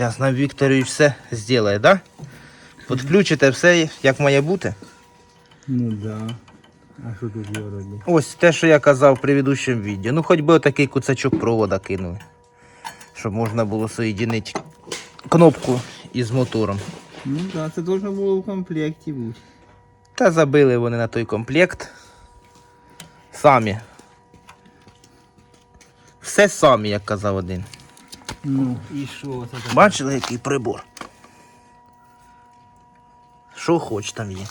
Зараз нам Вікторович все зробить, да? Підключите все, як має бути. Ну да. А що тут я роблю? Ось те, що я казав в предыдущому відео. Ну, хоч би отакий куцачок провода кинули. Щоб можна було соєдинити кнопку із мотором. Ну да, це должно було в комплекті бути. Та забили вони на той комплект. Самі. Все самі, як казав один. Ну, і що це таке? Бачили, який прибор? Що хоч там є.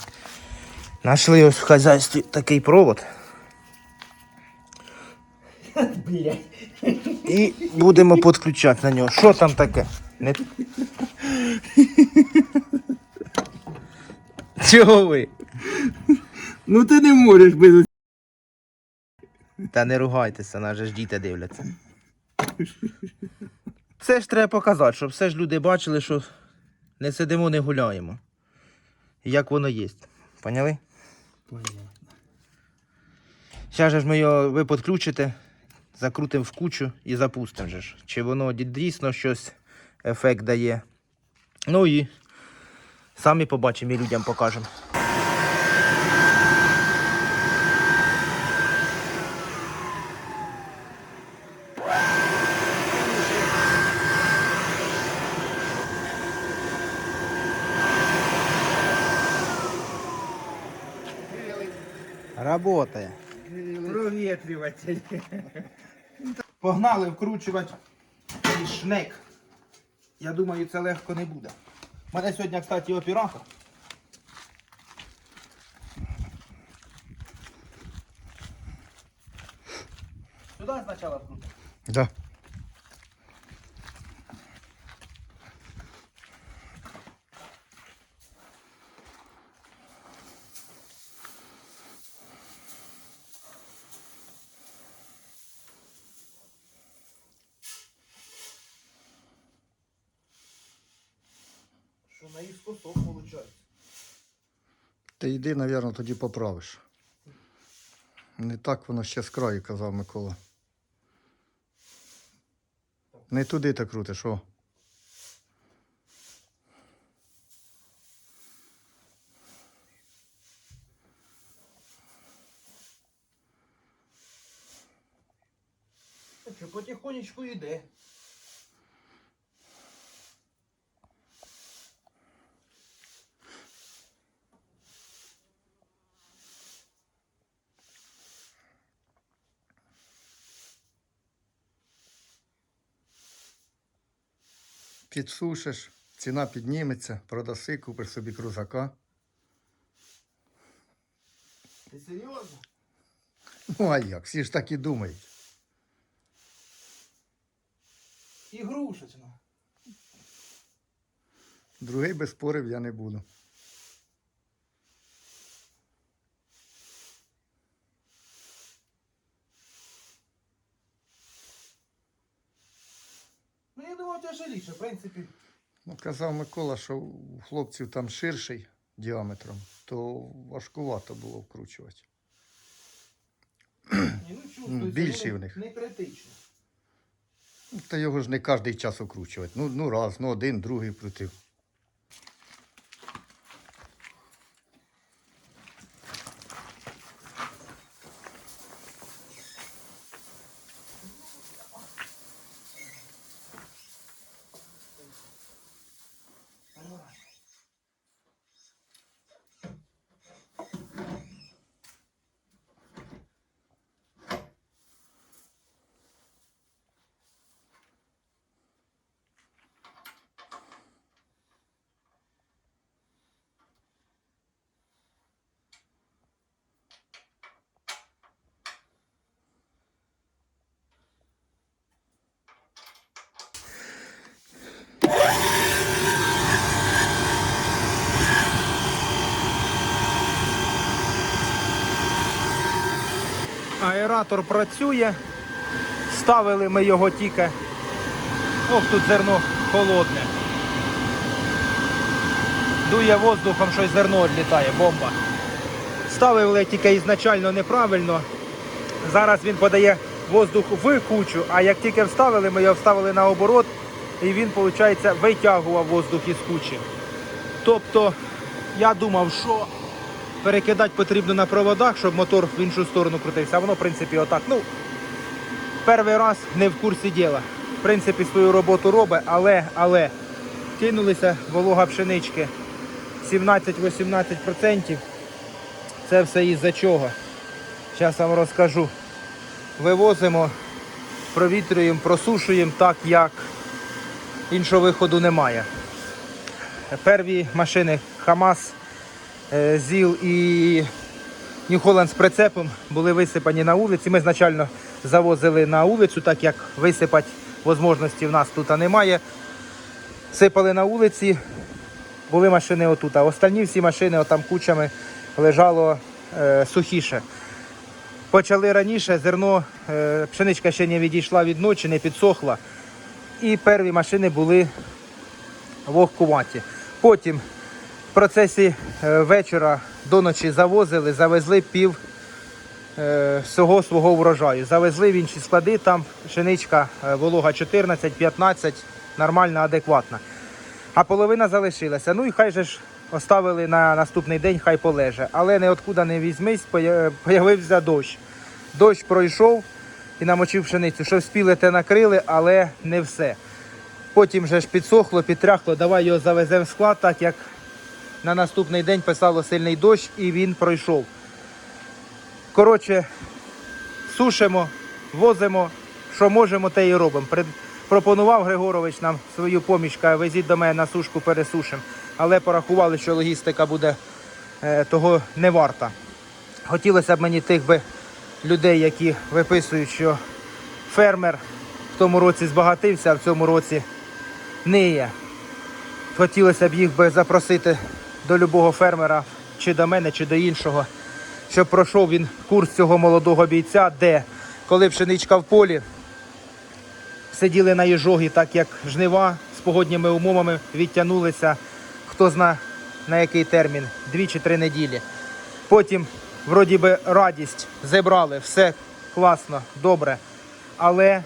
Нашли ось в хазяйстві такий провод. І будемо підключати на нього. Що там таке? Не... Чого ви? Ну ти не можеш без Та не ругайтеся, нас же ж діти дивляться. Це ж треба показати, щоб все ж люди бачили, що не сидимо, не гуляємо. Як воно є. Поняли? Понятно. Зараз ж ми його ви підключите, закрутимо в кучу і запустимо ж. Чи воно дійсно щось ефект дає. Ну і самі побачимо і людям покажемо. Работає. Провітрюватель. Погнали вкручувати цей шнек. Я думаю, це легко не буде. У мене сьогодні, кстати, оператор. Сюди спочатку вкрутимо. Да. Що наїскосок виходить. Ти йди, мабуть, тоді поправиш. Не так воно ще з краю, казав Микола. Не туди ти крутиш, о. Що потихонечку йде. Підсушиш, ціна підніметься, продаси, купиш собі крузака. Ти серйозно? Ну а як? Всі ж так і думають. Ігрушечна. Другий без спорів я не буду. Ну я думаю, тяжеліше, в принципі. Ну, казав Микола, що у хлопців там ширший діаметром, то важкувато було вкручувати. Ні, ну більші ну, в них. Не критично. Та його ж не кожен час окручувати. Ну, ну раз, ну один, другий крутив. Аератор працює. Ставили ми його тільки. Ох, тут зерно холодне. Дує воздухом, щось зерно відлітає, бомба. Ставили тільки ізначально неправильно. Зараз він подає воздух в кучу, а як тільки вставили, ми його вставили наоборот і він, виходить, витягував воздух із кучі. Тобто я думав, що перекидати потрібно на проводах, щоб мотор в іншу сторону крутився. А воно, в принципі, отак. Ну, перший раз не в курсі діла. В принципі, свою роботу робить, але, але кинулися волога пшенички 17-18%. Це все із-за чого. Зараз вам розкажу. Вивозимо, провітрюємо, просушуємо так, як іншого виходу немає. Перві машини ХАМАЗ, е, ЗІЛ і Нью-Холланд з прицепом були висипані на вулиці. Ми значально завозили на вулицю, так як висипати можливості в нас тут немає. Сипали на вулиці, були машини отут. А останні всі машини отам кучами лежало е, сухіше. Почали раніше, зерно, е, пшеничка ще не відійшла від ночі, не підсохла. І перві машини були вогкуваті. Потім в процесі е, вечора до ночі завозили, завезли пів е, всього свого врожаю. Завезли в інші склади, там пшеничка е, волога 14-15, нормальна, адекватна. А половина залишилася. Ну і хай же ж оставили на наступний день, хай полеже. Але неоткуда не візьмись, поя- появився дощ. Дощ пройшов і намочив пшеницю. Що вспіли, те накрили, але не все. Потім же ж підсохло, підтряхло, давай його завеземо в склад, так як на наступний день писало сильний дощ і він пройшов. Коротше, сушимо, возимо, що можемо, те і робимо. Пропонував Григорович нам свою поміч, каже, везіть до мене на сушку пересушимо. Але порахували, що логістика буде е, того не варта. Хотілося б мені тих би людей, які виписують, що фермер в тому році збагатився, а в цьому році ниє. Хотілося б їх би запросити до любого фермера, чи до мене, чи до іншого, щоб пройшов він курс цього молодого бійця, де коли пшеничка в полі, сиділи на їжогі, так як жнива з погодніми умовами відтягнулися, хто зна на який термін, дві чи три неділі. Потім, вроді би, радість зібрали, все класно, добре. Але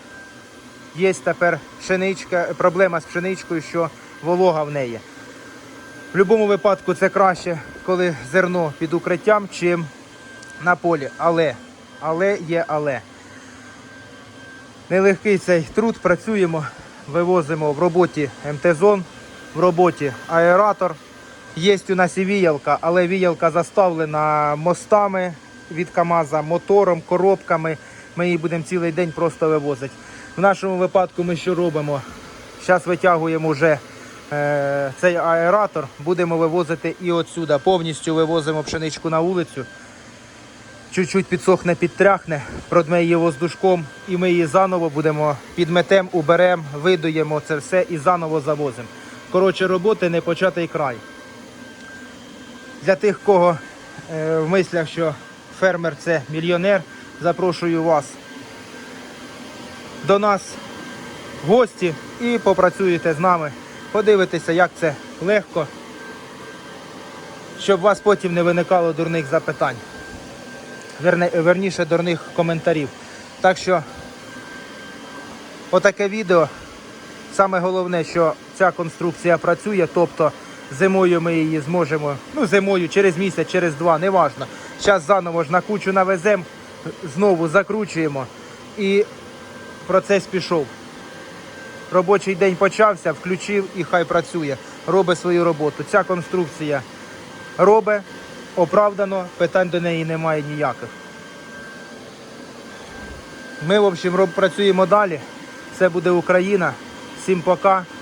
є тепер пшеничка, проблема з пшеничкою, що волога в неї. В будь-якому випадку це краще, коли зерно під укриттям, чим на полі. Але, але є але. Нелегкий цей труд, працюємо, вивозимо в роботі МТ-зон, в роботі аератор. Є у нас і віялка, але віялка заставлена мостами від КАМАЗа, мотором, коробками. Ми її будемо цілий день просто вивозити. В нашому випадку ми що робимо? Зараз витягуємо вже цей аератор, будемо вивозити і отсюди. Повністю вивозимо пшеничку на вулицю. Чуть-чуть підсохне, підтряхне, продме її воздушком, і ми її заново будемо підметем, уберемо, видуємо це все і заново завозимо. Коротше, роботи не початий край. Для тих, кого е, в мислях, що фермер це мільйонер, запрошую вас до нас в гості і попрацюєте з нами. Подивитеся, як це легко, щоб у вас потім не виникало дурних запитань. Верне, верніше дурних коментарів. Так що отаке відео. Саме головне, що ця конструкція працює, тобто зимою ми її зможемо, ну зимою, через місяць, через два, неважно. Зараз заново ж на кучу навеземо, знову закручуємо і процес пішов. Робочий день почався, включив і хай працює, робить свою роботу. Ця конструкція робить, оправдано, питань до неї немає ніяких. Ми, в общем, працюємо далі. Це буде Україна. Всім пока.